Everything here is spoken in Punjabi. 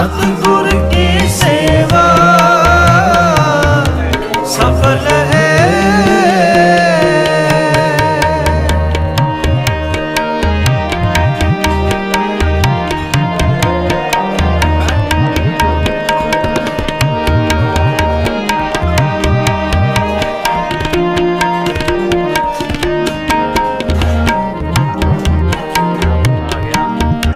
ਸਤਿਗੁਰ ਕੀ ਸੇਵਾ। ਸਫਲ ਹੈ